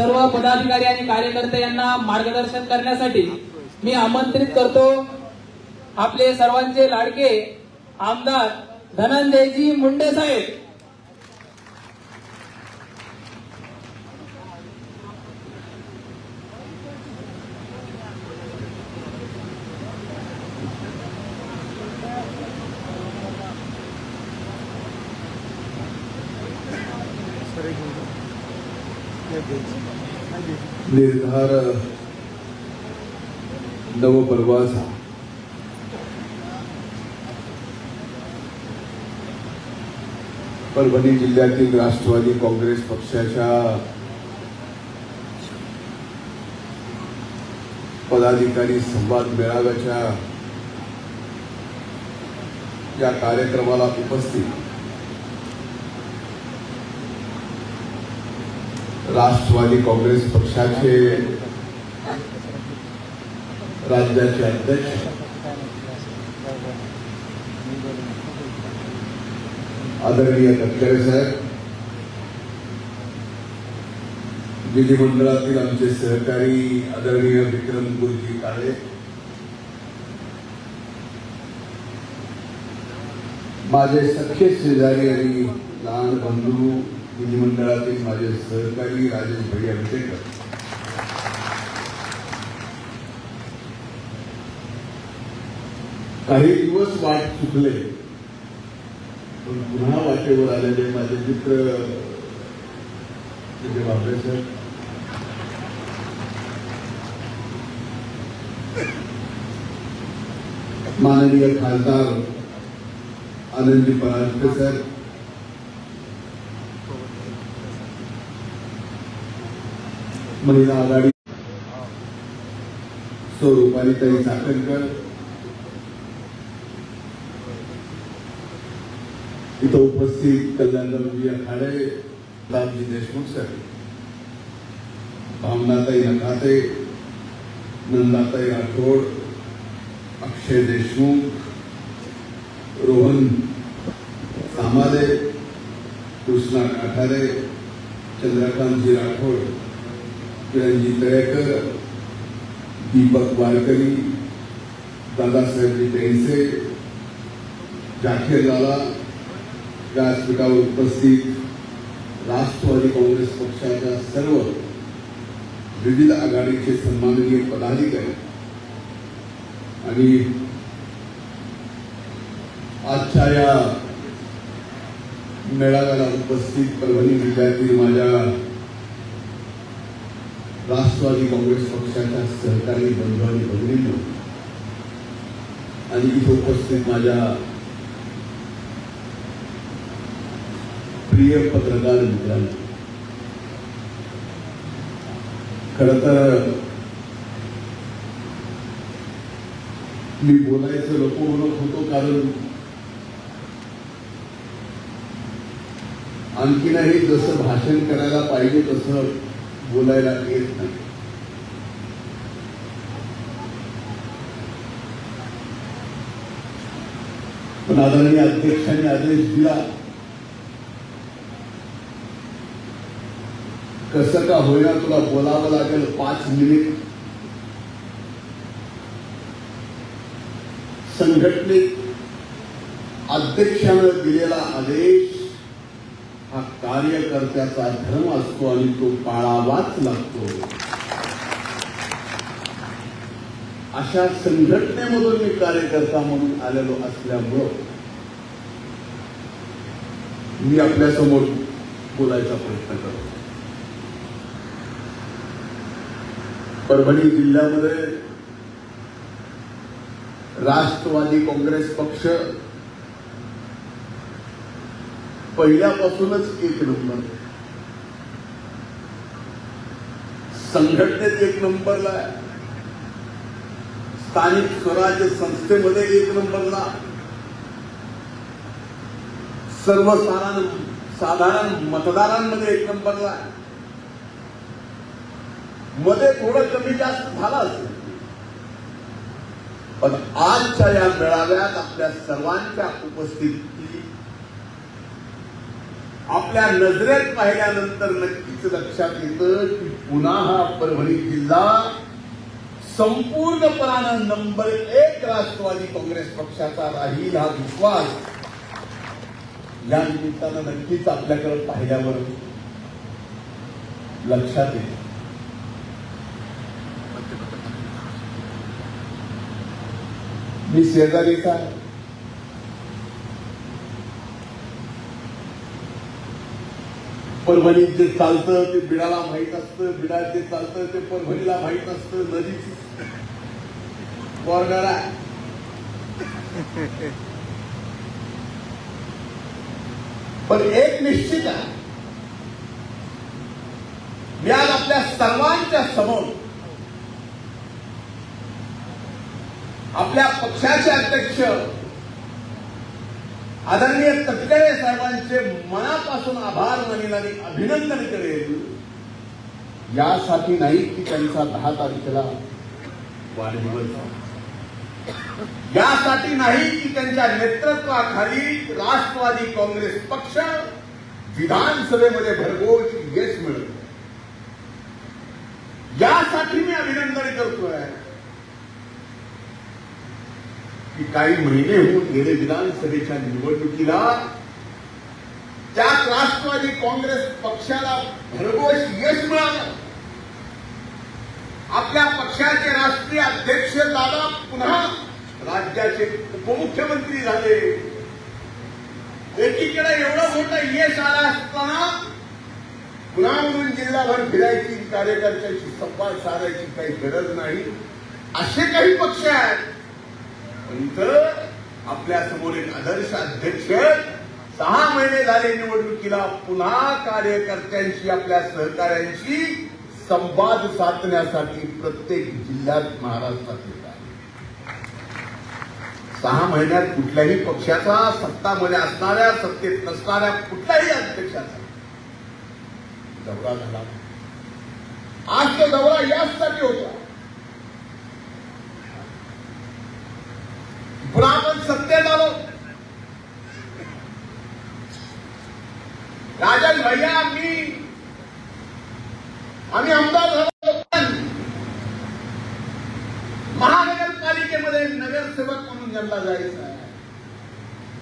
सर्व पदाधिकारी आणि कार्यकर्ते यांना मार्गदर्शन करण्यासाठी मी आमंत्रित करतो. आपले सर्वांचे लाडके आमदार धनंजयजी मुंडे साहेब. निर्धार नवपर्वाचा परभणी जिल्ह्यातील राष्ट्रवादी काँग्रेस पक्षाच्या पदाधिकारी संवाद मेळाव्याच्या या कार्यक्रमाला उपस्थित राष्ट्रवादी काँग्रेस पक्षाचे राज्याचे अध्यक्ष. आदरणीय तटकरे साहेब विधिमंडळातील आमचे सहकारी आदरणीय विक्रम गुरुजी काळे माझे सख्य शेजारी आणि लहान बंधू विधिमंडळातील माझे सहकारी राजेश भैया विटेकर काही दिवस वाट चुकले पण पुन्हा वाटेवर आलेले माझे मित्र म्हणजे बापरे सर माननीय खासदार आनंदी परांजपे सर महिला आघाडी. सौ रुपालीताई चाकणकर इथं उपस्थित कल्याणरावजी आखाडे रामजी देशमुख सर भावनाताई नकाते नंदाताई राठोड अक्षय देशमुख रोहन सामादे कृष्णा काठारे चंद्रकांतजी राठोड. किरणजी तळेकर दीपक वारकरी दादासाहेबजी पेंडसे जाखेर लाला व्यासपीठावर उपस्थित, राष्ट्रवादी काँग्रेस पक्षाच्या सर्व विविध आघाडीचे सन्माननीय पदाधिकारी या मेळाव्याला उपस्थित परभणी जिल्ह्यातील माझ्या राष्ट्रवादी काँग्रेस पक्षाच्या सहकारी बंधू आणि भगिनींना आणि इथे उपस्थित माझ्या प्रिय पत्रकार मित्रांना खर तर मी बोलायचं नको म्हणत होतो कारण आणखीनही जसं भाषण करायला पाहिजे तसं बोलायला येत नाही. पण आदरणीय अध्यक्षांनी आदेश दिला. कसं का होईना तुला बोलावं लागेल पाच मिनिट? संघटनेत अध्यक्षानं दिलेला आदेश हा कार्यकर्त्याचा धर्म असतो आणि तो पाळावाच लागतो. अशा संघटनेमधून मी कार्यकर्ता म्हणून आलेलो असल्यामुळं मी आपल्यासमोर बोलायचा प्रयत्न करतो. परभणी जिल्ह्यामध्ये राष्ट्रवादी काँग्रेस पक्ष पहिल्यापासूनच एक नंबर. संघटनेत एक नंबरला आहे. स्थानिक स्वराज्य संस्थेमध्ये एक नंबरला. सर्वसाधारण साधारण मतदारांमध्ये एक नंबरला आहे. मध्ये थोडं कमी जास्त झाला असेल. पण आजच्या या मेळाव्यात आपल्या सर्वांच्या उपस्थित आपल्या नजरेत पाहिल्यानंतर नक्कीच लक्षात येतं की पुन्हा हा परभणी जिल्हा संपूर्णपणानं नंबर एक राष्ट्रवादी काँग्रेस पक्षाचा राहील हा विश्वास या निमित्तानं नक्कीच आपल्याकडे पाहिल्यावर लक्षात येईल मी शेजारीचा परभणीत जे चालतं ते बिडाला माहीत असतं बिडा जे चालतं ते परभणीला माहीत असतं नदीची बॉर्डर आहे. पण एक निश्चित आहे. मी आज आपल्या सर्वांच्या समोर आपल्या पक्षाचे अध्यक्ष आदरणीय तटकरे साहेबांचे मनापासून आभार मानेल आणि अभिनंदन करेल यासाठी नाही की त्यांचा दहा तारखेला वाढदिवस यासाठी नाही की त्यांच्या नेतृत्वाखाली राष्ट्रवादी काँग्रेस पक्ष विधानसभेमध्ये भरघोस यश मिळत यासाठी मी अभिनंदन करतोय. की काही महिने होऊन गेले विधानसभेच्या निवडणुकीला. त्यात राष्ट्रवादी काँग्रेस पक्षाला भरघोस यश मिळालं. आपल्या पक्षाचे राष्ट्रीय अध्यक्ष दादा पुन्हा राज्याचे उपमुख्यमंत्री झाले. एकीकडे एवढं मोठं यश आलं असताना पुन्हा म्हणून जिल्हाभर फिरायची कार्यकर्त्याची संवाद साधायची काही गरज नाही. असे काही पक्ष आहेत पण इथं आपल्यासमोर एक आदर्श अध्यक्ष सहा महिने झाले निवडणुकीला पुन्हा कार्यकर्त्यांशी आपल्या सहकाऱ्यांशी संवाद साधण्यासाठी प्रत्येक जिल्ह्यात महाराष्ट्रात येत आहे. सहा महिन्यात कुठल्याही पक्षाचा सत्तामध्ये असणाऱ्या सत्तेत नसणाऱ्या कुठल्याही अध्यक्षाचा दौरा झाला. आज तो दौरा याचसाठी होता पुन्हा आपण सत्तेत आलो राजन भैया मी आम्ही आमदार झालो पण महानगरपालिकेमध्ये नगरसेवक म्हणून ज्यांना जायचं आहे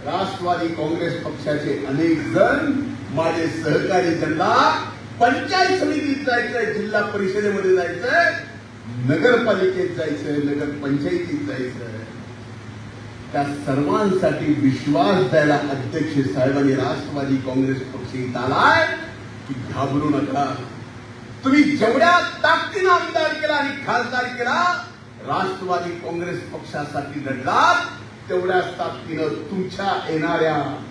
राष्ट्रवादी काँग्रेस पक्षाचे अनेक जण माझे सहकारी ज्यांना पंचायत समितीत जायचंय जिल्हा परिषदेमध्ये जायचंय नगरपालिकेत जायचंय नगर पंचायतीत जायचंय. त्या सर्वांसाठी विश्वास द्यायला अध्यक्ष साहेबांनी राष्ट्रवादी काँग्रेस पक्ष आलाय की घाबरू नका. तुम्ही जेवढ्या ताकदीनं आमदार केला आणि खासदार केला राष्ट्रवादी काँग्रेस पक्षासाठी लढलात तेवढ्याच ताकदीनं तुमच्या येणाऱ्या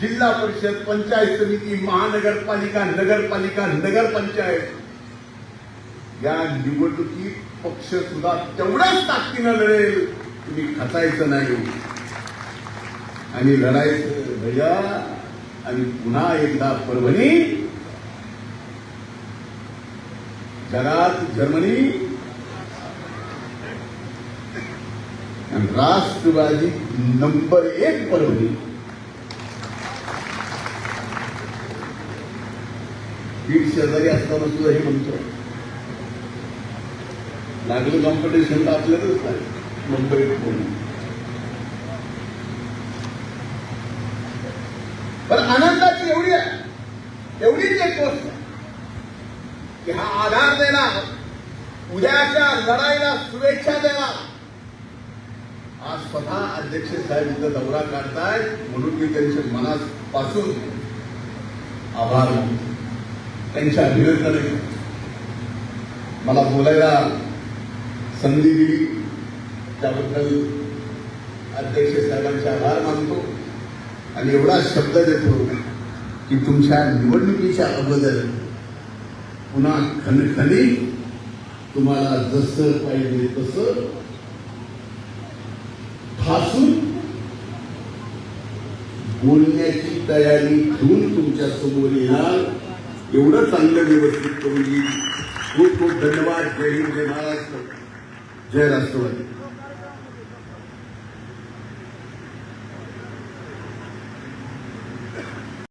जिल्हा परिषद पंचायत समिती महानगरपालिका नगरपालिका नगरपंचायत या निवडणुकीत पक्ष सुद्धा तेवढ्याच ताकदीनं लढेल. तुम्ही खचायचं नाही. आणि लढायचं भैया आणि पुन्हा एकदा परभणी जगात जर्मनी राष्ट्रवादी नंबर एक परभणी. पीठ शेजारी असताना सुद्धा हे म्हणतो. लागलं कॉम्पिटिशन तर आपल्यालाच नाही. मुंबईत म्हणून पण आनंदाची एवढी आहे एवढीच एक गोष्ट आहे की हा आधार देणार. उद्याच्या लढाईला शुभेच्छा देणार. आज स्वतः अध्यक्ष साहेब इथं दौरा काढतायत म्हणून मी त्यांच्या मनापासून आभार त्यांच्या अभिनंदन मला बोलायला संधी दिली त्याबद्दल अध्यक्ष साहेबांचे आभार मानतो. आणि एवढा शब्द देतो की तुमच्या निवडणुकीच्या अगोदर पुन्हा खनखनी तुम्हाला जसं पाहिजे तसं फासून बोलण्याची तयारी घेऊन तुमच्यासमोर येणार. एवढं चांगलं व्यवस्थित करून येईल. खूप खूप धन्यवाद. जय हिंद जय महाराष्ट्र. जय राष्ट्रवादी.